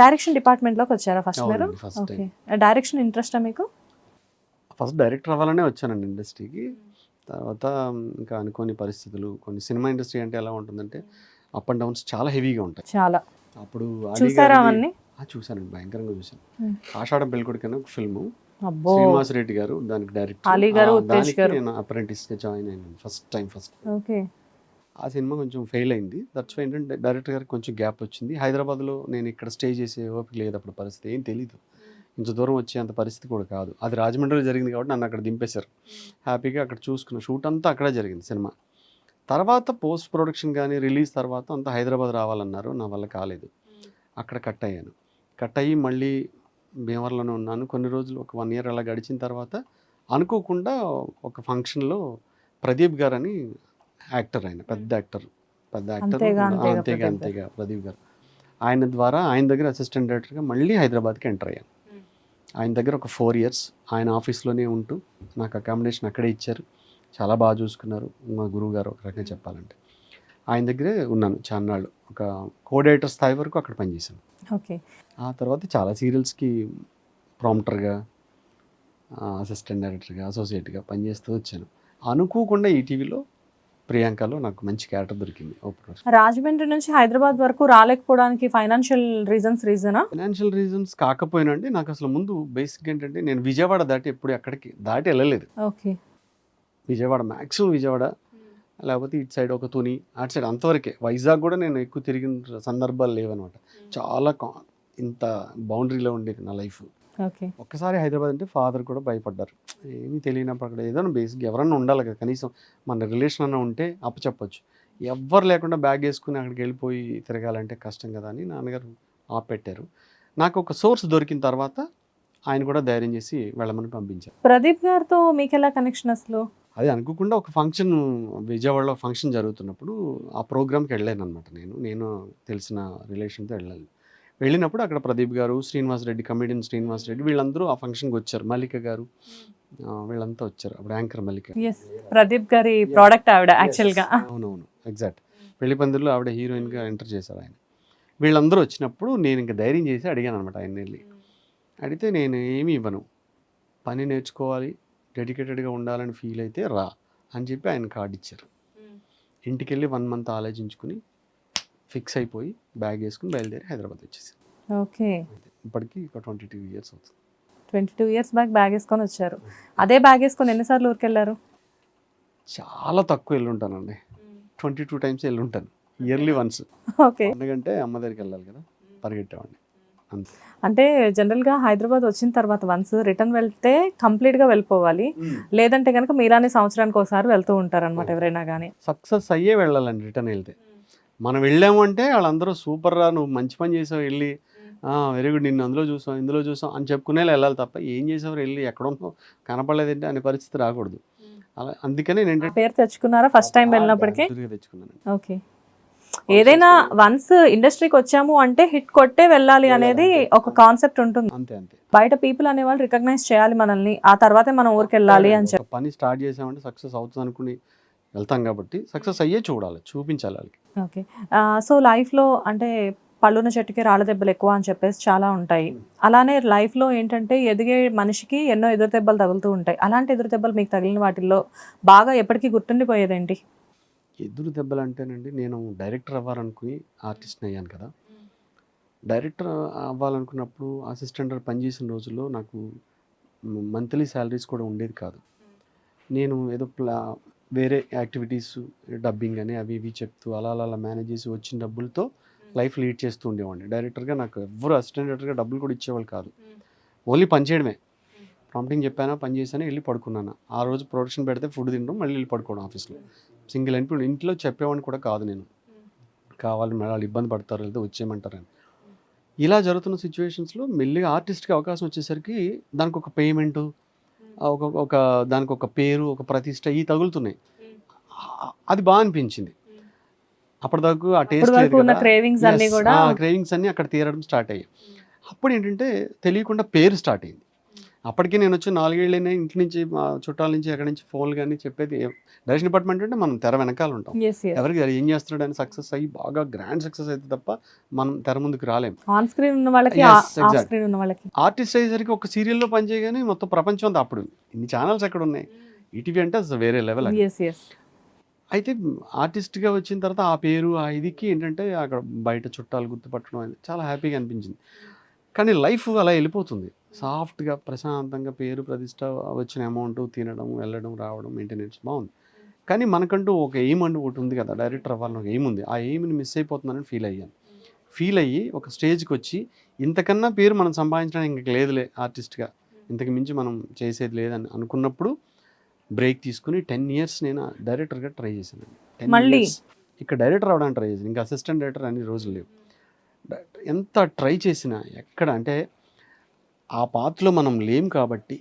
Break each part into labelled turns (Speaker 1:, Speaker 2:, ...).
Speaker 1: Direction డిపార్ట్మెంట్లోకి వచ్చారా first మీరు? Okay direction ఇంట్రెస్టా మీకు?
Speaker 2: ఫస్ట్ డైరెక్టర్ అవ్వాలనే వచ్చానండి ఇండస్ట్రీకి తర్వాత ఇంకా అనుకోని పరిస్థితులు కొన్ని సినిమా ఇండస్ట్రీ అంటే ఎలా ఉంటుందంటే అప్ అండ్ డౌన్స్ చాలా హెవీగా ఉంటాయి.
Speaker 1: చాలా.
Speaker 2: అప్పుడు
Speaker 1: చూసారా అవన్నీ?
Speaker 2: చూశానండి భయంకరంగా
Speaker 1: Hmm.
Speaker 2: ఆషాఢం పెళ్ళికొడుకు అనే ఒక ఫిల్మ్ శ్రీనివాస్ రెడ్డి గారు దానికి డైరెక్టర్. నేను అప్రెంటిస్గా జాయిన్ అయినాను ఫస్ట్ టైం ఫస్ట్
Speaker 1: ఓకే
Speaker 2: ఆ సినిమా కొంచెం ఫెయిల్ అయింది. దట్స్ ఏంటంటే డైరెక్టర్ గారికి కొంచెం గ్యాప్ వచ్చింది. హైదరాబాద్లో నేను ఇక్కడ స్టే చేసే ఓపిక లేదు అప్పుడు పరిస్థితి. ఏం తెలీదు. ఇంత దూరం వచ్చే అంత పరిస్థితి కూడా కాదు. అది రాజమండ్రిలో జరిగింది కాబట్టి నన్ను అక్కడ దింపేశారు. హ్యాపీగా అక్కడ చూసుకున్న షూట్ అంతా అక్కడే జరిగింది సినిమా. తర్వాత పోస్ట్ ప్రొడక్షన్ కానీ రిలీజ్ తర్వాత అంతా హైదరాబాద్ రావాలన్నారు. నా వల్ల కాలేదు. అక్కడ కట్ అయ్యాను. కట్ అయ్యి మళ్ళీ భీమవరంలోనే ఉన్నాను. కొన్ని రోజులు ఒక వన్ ఇయర్ అలా గడిచిన తర్వాత అనుకోకుండా ఒక ఫంక్షన్లో ప్రదీప్ గారు అని యాక్టర్ ఆయన పెద్ద యాక్టర్ పెద్ద యాక్టర్.
Speaker 1: అంతేగా, అంతేగా ప్రదీప్
Speaker 2: గారు. ఆయన ద్వారా ఆయన దగ్గర అసిస్టెంట్ డైరెక్టర్గా మళ్ళీ హైదరాబాద్కి ఎంటర్ అయ్యాను. ఆయన దగ్గర ఒక ఫోర్ ఇయర్స్ ఆయన ఆఫీస్లోనే ఉంటూ నాకు అకామిడేషన్ అక్కడే ఇచ్చారు. చాలా బాగా చూసుకున్నారు. మా గురువు గారు ఒక రకంగా చెప్పాలంటే. ఆయన దగ్గరే ఉన్నాను చాన్నాళ్ళు ఒక కోడేటర్ స్థాయి వరకు అక్కడ పనిచేశాను.
Speaker 1: ఓకే.
Speaker 2: ఆ తర్వాత చాలా సీరియల్స్కి ప్రాంప్టర్గా అసిస్టెంట్ డైరెక్టర్గా అసోసియేట్గా పనిచేస్తూ వచ్చాను. అనుకోకుండా ఈటీవీలో ప్రియాంకలో నాకు మంచి క్యారెక్టర్ దొరికింది.
Speaker 1: రాజమండ్రి నుంచి హైదరాబాద్ వరకు రాలేకపోవడానికి ఫైనాన్షియల్ రీజన్స్ రీజనా
Speaker 2: ఫైనాన్షియల్ రీజన్స్ కాకపోయినండి నాకు అసలు ముందు బేసిక్ ఏంటంటే నేను విజయవాడ దాటి ఎప్పుడు ఎక్కడికి దాటి వెళ్ళలేదు.
Speaker 1: ఓకే.
Speaker 2: విజయవాడ మ్యాక్సిమం విజయవాడ లేకపోతే ఇటు సైడ్ ఒక తుని అటు సైడ్ అంతవరకే. వైజాగ్ కూడా నేను ఎక్కువ తిరిగిన సందర్భాలు లేవన్నమాట చాలా ఇంత బౌండరీలో ఉండేది నా లైఫ్ ఒక్కసారి హైదరాబాద్ అంటే ఫాదర్ కూడా భయపడ్డారు. ఏమీ తెలియనప్పుడు అక్కడ ఏదైనా బేసిక్ ఎవరన్నా ఉండాలి కదా కనీసం మన రిలేషన్ అన్న ఉంటే అప్పచెప్పొచ్చు. ఎవ్వరు లేకుండా బ్యాగ్ వేసుకుని అక్కడికి వెళ్ళిపోయి తిరగాలంటే కష్టం కదా అని నాన్నగారు ఆపెట్టారు. నాకు ఒక సోర్స్ దొరికిన తర్వాత ఆయన కూడా ధైర్యం చేసి వెళ్ళమని పంపించారు.
Speaker 1: ప్రదీప్ గారితో మీకు ఎలా కనెక్షన్ అసలు?
Speaker 2: అది అనుకోకుండా ఒక ఫంక్షన్ విజయవాడలో ఫంక్షన్ జరుగుతున్నప్పుడు ఆ ప్రోగ్రామ్కి వెళ్ళాను అనమాట నేను. నేను తెలిసిన రిలేషన్తో వెళ్ళాను వెళ్ళినప్పుడు అక్కడ ప్రదీప్ గారు శ్రీనివాస్ రెడ్డి కమెడియన్ శ్రీనివాస్ రెడ్డి వీళ్ళందరూ ఆ ఫంక్షన్కి వచ్చారు. మల్లిక గారు వీళ్ళంతా వచ్చారు. అప్పుడు యాంకర్ మల్లిక.
Speaker 1: ప్రదీప్ గారి ప్రోడక్ట్ ఆవిడ యాక్చువల్గా.
Speaker 2: అవునవును ఎగ్జాక్ట్ పెళ్ళి పందిరిలో ఆవిడ హీరోయిన్గా ఎంటర్ చేశారు ఆయన. వీళ్ళందరూ వచ్చినప్పుడు నేను ఇంకా ధైర్యం చేసి అడిగాను అనమాట ఆయన వెళ్ళి అడిగితే నేను ఏమి ఇవ్వను. పని నేర్చుకోవాలి డెడికేటెడ్గా ఉండాలని ఫీల్ అయితే రా అని చెప్పి ఆయన కార్డు ఇచ్చారు. ఇంటికి వెళ్ళి వన్ మంత్ ఆలోచించుకుని ఫిక్స్ అయిపోయి బ్యాగ్ వేసుకుని బయలుదేరి హైదరాబాద్ వచ్చేసి.
Speaker 1: ఓకే.
Speaker 2: ఇప్పటికి ఒక ట్వంటీ టూ ఇయర్స్ అవుతుంది.
Speaker 1: Twenty two years back bag వేసుకొని వచ్చారు. అదే బ్యాగ్ వేసుకొని ఎన్నిసార్లు ఊరికెళ్ళారు
Speaker 2: చాలా తక్కువ వెళ్ళి ఉంటానండి ట్వంటీ టూ టైమ్స్ వెళ్ళి ఉంటాను ఇయర్లీ వన్స్.
Speaker 1: ఓకే.
Speaker 2: ఎందుకంటే అమ్మ దగ్గరికి వెళ్ళాలి కదా పరిగెట్టేవాడిని. అంతే.
Speaker 1: అంటే జనరల్గా హైదరాబాద్ వచ్చిన తర్వాత వన్స్ రిటర్న్ వెళ్తే కంప్లీట్గా వెళ్ళిపోవాలి లేదంటే కనుక మీరానే సంవత్సరానికి ఒకసారి వెళ్తూ ఉంటారు అనమాట ఎవరైనా కానీ
Speaker 2: సక్సెస్ అయ్యే వెళ్ళాలండి రిటర్న్ వెళ్తే. మనం వెళ్ళాము అంటే వాళ్ళందరూ సూపర్ రా నువ్వు మంచి పని చేసావు వెళ్ళి. వెరీ గుడ్ నిన్ను అందులో చూసాం ఇందులో చూసాం అని చెప్పుకునే వెళ్ళాలి తప్ప ఏం చేసావు వెళ్ళి ఎక్కడ ఉన్నావు కనపడలేదంటే అనే పరిస్థితి రాకూడదు. అలా అందుకనే నేను
Speaker 1: పేరు తెచ్చుకున్నారా? First time వెళ్ళినప్పటికీ?
Speaker 2: తెచ్చుకున్నాను
Speaker 1: ఓకే ఏదైనా వన్స్ ఇండస్ట్రీకి వచ్చాము అంటే హిట్ కొట్టే వెళ్ళాలి అనేది ఒక కాన్సెప్ట్ ఉంటుంది.
Speaker 2: అంతే అంతే.
Speaker 1: బయట పీపుల్ అనేవాళ్ళు రికగ్నైజ్ చేయాలి మనల్ని. ఆ తర్వాతే మనం ఊరికి వెళ్ళాలి అని చెప్పి.
Speaker 2: పని స్టార్ట్ చేసామంటే సక్సెస్ అవుతుంది అనుకుని వెళ్తాం కాబట్టి సక్సెస్ అయ్యే చూడాలి చూపించాలి వాళ్ళకి.
Speaker 1: ఓకే. సో లైఫ్లో అంటే పళ్ళున చెట్టుకి రాళ్ళ దెబ్బలు ఎక్కువ అని చెప్పేసి చాలా ఉంటాయి. అలానే లైఫ్లో ఏంటంటే ఎదిగే మనిషికి ఎన్నో ఎదురు దెబ్బలు తగులుతూ ఉంటాయి. అలాంటి ఎదురు దెబ్బలు మీకు తగిలిన వాటిల్లో బాగా ఎప్పటికీ గుర్తుండిపోయేదేంటి?
Speaker 2: ఎదురు దెబ్బలు అంటేనండి నేను డైరెక్టర్ అవ్వాలనుకుని ఆర్టిస్ట్ని అయ్యాను కదా. డైరెక్టర్ అవ్వాలనుకున్నప్పుడు అసిస్టెంట్ పనిచేసిన రోజుల్లో నాకు మంత్లీ శాలరీస్ కూడా ఉండేది కాదు. నేను ఏదో ప్లా వేరే యాక్టివిటీస్ డబ్బింగ్ అని అవి ఇవి చెప్తూ అలా అలా అలా మేనేజ్ చేసి వచ్చిన డబ్బులతో లైఫ్ లీడ్ చేస్తూ ఉండేవాడిని. డైరెక్టర్గా నాకు ఎవ్వరు అసిస్టెంట్ డైరెక్టర్గా డబ్బులు కూడా ఇచ్చేవాళ్ళు కాదు. ఓన్లీ పని చేయడమే. ప్రాంప్టింగ్ చెప్పానా పని చేశాను వెళ్ళి పడుకున్నాను. ఆ రోజు ప్రొడక్షన్ పెడితే ఫుడ్ తినడం మళ్ళీ వెళ్ళి పడుకోవడం ఆఫీస్లో. సింగిల్ అనిపి ఇంట్లో చెప్పేవాడిని కూడా కాదు నేను. కావాలి వాళ్ళు ఇబ్బంది పడతారు లేదా వచ్చేయమంటారని. ఇలా జరుగుతున్న సిచ్యువేషన్స్లో మెల్లిగా ఆర్టిస్ట్కి అవకాశం వచ్చేసరికి దానికి ఒక పేమెంటు ఒక ఒక దానికి ఒక పేరు ఒక ప్రతిష్ట ఇవి తగులుతున్నాయి. అది బాగా అనిపించింది. అప్పటిదాకా ఆ టేస్ట్
Speaker 1: క్రేవింగ్స్ అన్ని
Speaker 2: అక్కడ తీరడం స్టార్ట్ అయ్యాయి. అప్పుడు ఏంటంటే తెలియకుండా పేరు స్టార్ట్ అయింది. అప్పటికి నేను వచ్చి నాలుగేళ్ళైనా ఇంటి నుంచి మా చుట్టాల నుంచి ఎక్కడి నుంచి ఫోన్లు కానీ చెప్పేది డైరెక్షన్ డిపార్ట్మెంట్ అంటే మనం తెర వెనకాల ఉంటాం. ఎవరికి ఏం చేస్తున్నాడు అని సక్సెస్ అయ్యి బాగా గ్రాండ్ సక్సెస్ అయితే తప్ప మనం తెర ముందుకు రాలేం.
Speaker 1: ఆన్ స్క్రీన్ ఉన్న వాళ్ళకి
Speaker 2: ఆర్టిస్ట్ అయ్యేసరికి ఒక సీరియల్లో పనిచేయగానే మొత్తం ప్రపంచం అంతా అప్పుడు ఇన్ని ఛానల్స్ ఎక్కడ ఉన్నాయి ఈటీవీ అంటే అసలు వేరే లెవెల్ అయితే ఆర్టిస్ట్గా వచ్చిన తర్వాత ఆ పేరు ఆ ఇదికి ఏంటంటే అక్కడ బయట చుట్టాలు గుర్తుపట్టడం అనేది చాలా హ్యాపీగా అనిపించింది. కానీ లైఫ్ అలా వెళ్ళిపోతుంది. సాఫ్ట్గా ప్రశాంతంగా పేరు ప్రతిష్ట వచ్చిన అమౌంట్ తినడం వెళ్ళడం రావడం మెయింటెనెన్స్ బాగుంది. కానీ మనకంటూ ఒక ఎయిమ్ అంటూ ఒకటి ఉంది కదా డైరెక్టర్ అవ్వాలని ఒక ఎయిమ్ ఉంది. ఆ ఎయిమ్ని మిస్ అయిపోతుందని ఫీల్ అయ్యాను. ఫీల్ అయ్యి ఒక స్టేజ్కి వచ్చి ఇంతకన్నా పేరు మనం సంపాదించడానికి ఇంక లేదులే ఆర్టిస్ట్గా. ఇంతకు మించి మనం చేసేది లేదని అనుకున్నప్పుడు బ్రేక్ తీసుకుని టెన్ ఇయర్స్ నేను డైరెక్టర్గా ట్రై చేశాను 10
Speaker 1: మళ్ళీ?
Speaker 2: years. ఇక్కడ డైరెక్టర్ అవడానికి ట్రై చేశాను. ఇంకా అసిస్టెంట్ డైరెక్టర్ అన్ని రోజులు లేవు. ఎంత ట్రై చేసినా ఎక్కడ అంటే ఆ పాత్రలో మనం లేం కాబట్టి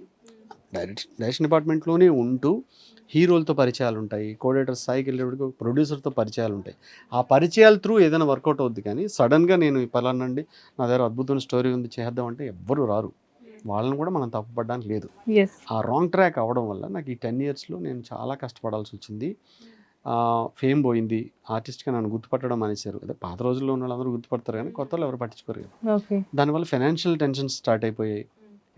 Speaker 2: డైరెక్ట్ డైరెక్షన్ డిపార్ట్మెంట్లోనే ఉంటూ హీరోలతో పరిచయాలు ఉంటాయి కోడేటర్ స్థాయికి వెళ్ళేటప్పుడు ప్రొడ్యూసర్తో పరిచయాలు ఉంటాయి. ఆ పరిచయాల త్రూ ఏదైనా వర్కౌట్ అవుద్ది కానీ సడన్గా నేను ఈ పలానండి నా దగ్గర అద్భుతమైన స్టోరీ ఉంది చేద్దాం అంటే ఎవ్వరు రారు. వాళ్ళని కూడా మనం తప్పుపడడానికి లేదు. ఆ రాంగ్ ట్రాక్ అవ్వడం వల్ల నాకు ఈ టెన్ ఇయర్స్లో నేను చాలా కష్టపడాల్సి వచ్చింది. ఫేమ్ పోయింది. ఆర్టిస్ట్గా నన్ను గుర్తుపట్టడం అనేసారు అదే పాత రోజుల్లో ఉన్న వాళ్ళందరూ గుర్తుపడతారు కానీ కొత్త ఎవరు పట్టించుకోరు కదా. దానివల్ల ఫైనాన్షియల్ టెన్షన్స్ స్టార్ట్ అయిపోయాయి.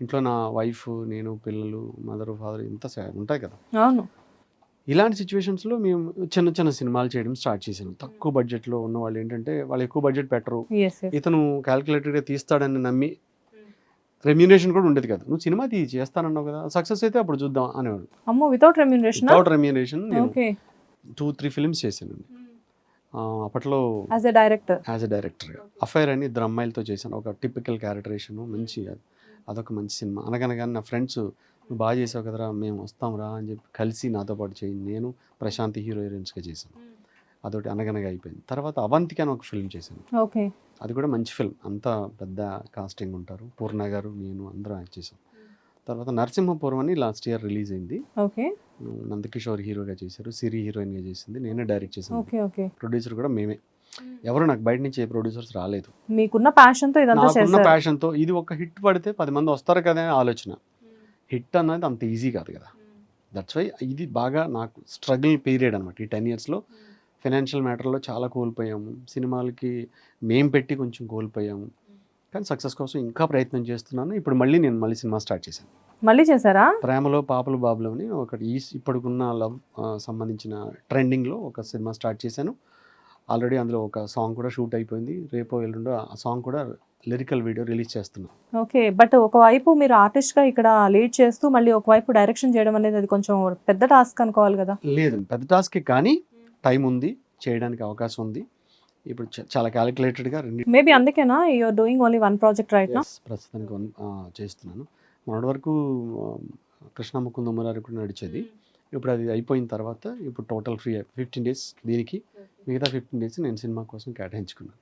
Speaker 2: ఇంట్లో నా వైఫ్ నేను పిల్లలు మదర్ ఫాదర్ ఇంత ఉంటాయి కదా.
Speaker 1: అవును.
Speaker 2: ఇలాంటి సిచ్యువేషన్స్లో మేము చిన్న చిన్న సినిమాలు చేయడం స్టార్ట్ చేసాను తక్కువ బడ్జెట్లో ఉన్న వాళ్ళు ఏంటంటే వాళ్ళు ఎక్కువ బడ్జెట్ పెట్టరు. ఇతను క్యాల్కులేటెడ్గా తీస్తాడని నమ్మి రెమ్యూనేషన్ కూడా ఉండేది కదా. నువ్వు సినిమా తీ చేస్తానన్నావు కదా. సక్సెస్ అయితే అప్పుడు చూద్దాం అనేవాడు
Speaker 1: అమ్మో without remuneration
Speaker 2: without remuneration two three films చేశాను అప్పట్లో
Speaker 1: as a director
Speaker 2: as a డైరెక్టర్గా అఫైర్ అని ఇద్దరు అమ్మాయిలతో చేశాను. ఒక టిపికల్ క్యారెక్టరేషన్ మంచి అది- అదొక మంచి సినిమా. అనగనగా నా ఫ్రెండ్స్ నువ్వు బాగా చేసావు కదరా మేము వస్తాం రా అని చెప్పి కలిసి నాతో పాటు చేయింది నేను ప్రశాంతి హీరో హీరోయిన్స్గా చేశాను. అదొకటి అనగనగా అయిపోయింది. తర్వాత అవంతికి అని ఒక ఫిల్మ్ చేశాను.
Speaker 1: ఓకే
Speaker 2: అది కూడా మంచి ఫిల్మ్ అంతా పెద్ద కాస్టింగ్ ఉంటారు. పూర్ణ గారు నేను అందరం యాక్ట్ చేసాం తర్వాత నరసింహపురం అని లాస్ట్ ఇయర్ రిలీజ్ అయింది.
Speaker 1: ఓకే
Speaker 2: నందకిషోర్ హీరోగా చేశారు. సిరి హీరోయిన్గా చేసింది. నేనే డైరెక్ట్ చేశాను
Speaker 1: ఓకే ఓకే.
Speaker 2: ప్రొడ్యూసర్ కూడా మేమే. ఎవరు నాకు బయట నుంచి ఏ ప్రొడ్యూసర్స్ రాలేదు.
Speaker 1: మీకున్న ప్యాషన్తో ఇదంతా
Speaker 2: నాకున్న ప్యాషన్తో ఇది ఒక హిట్ పడితే పది మంది వస్తారు కదా అనే ఆలోచన. హిట్ అన్నది అంత ఈజీ కాదు కదా. దట్స్ వై ఇది బాగా నాకు స్ట్రగుల్ పీరియడ్ అనమాట ఈ టెన్ ఇయర్స్లో ఫైనాన్షియల్ మ్యాటర్లో చాలా కోల్పోయాము. సినిమాలకి మేం పెట్టి కొంచెం కోల్పోయాము. కానీ సక్సెస్ కోసం ఇంకా ప్రయత్నం చేస్తున్నాను. ఇప్పుడు మళ్ళీ నేను మళ్ళీ సినిమా స్టార్ట్ చేశాను.
Speaker 1: మళ్ళీ చేశారా?
Speaker 2: ప్రేమలో పాపలు బాబులు అని ఒకటి ఈ ఇప్పటికున్న లవ్ సంబంధించిన ట్రెండింగ్లో ఒక సినిమా స్టార్ట్ చేశాను. ఆల్రెడీ అందులో ఒక సాంగ్ కూడా షూట్ అయిపోయింది. రేపో ఎల్లుండో ఆ సాంగ్ కూడా లిరికల్ వీడియో రిలీజ్ చేస్తున్నాను.
Speaker 1: ఓకే. బట్ ఒకవైపు మీరు ఆర్టిస్ట్గా ఇక్కడ లీడ్ చేస్తూ మళ్ళీ ఒకవైపు డైరెక్షన్ చేయడం అనేది అది కొంచెం పెద్ద టాస్క్ అనుకోవాలి కదా.
Speaker 2: లేదు పెద్ద టాస్క్ కానీ టైం ఉంది చేయడానికి అవకాశం ఉంది. ఇప్పుడు చాలా క్యాలిక్యులేటెడ్గా రెండు
Speaker 1: మేబీ అందుకేనా? You're doing only one project right నా
Speaker 2: ప్రస్తుతానికి వన్- చేస్తున్నాను. మొన్నటి వరకు కృష్ణ ముకుంద మురారి కూడా నడిచేది. ఇప్పుడు అది అయిపోయిన తర్వాత ఇప్పుడు టోటల్ ఫ్రీ ఫిఫ్టీన్ డేస్ దీనికి. మిగతా ఫిఫ్టీన్ డేస్ నేను సినిమా కోసం కేటాయించుకున్నాను.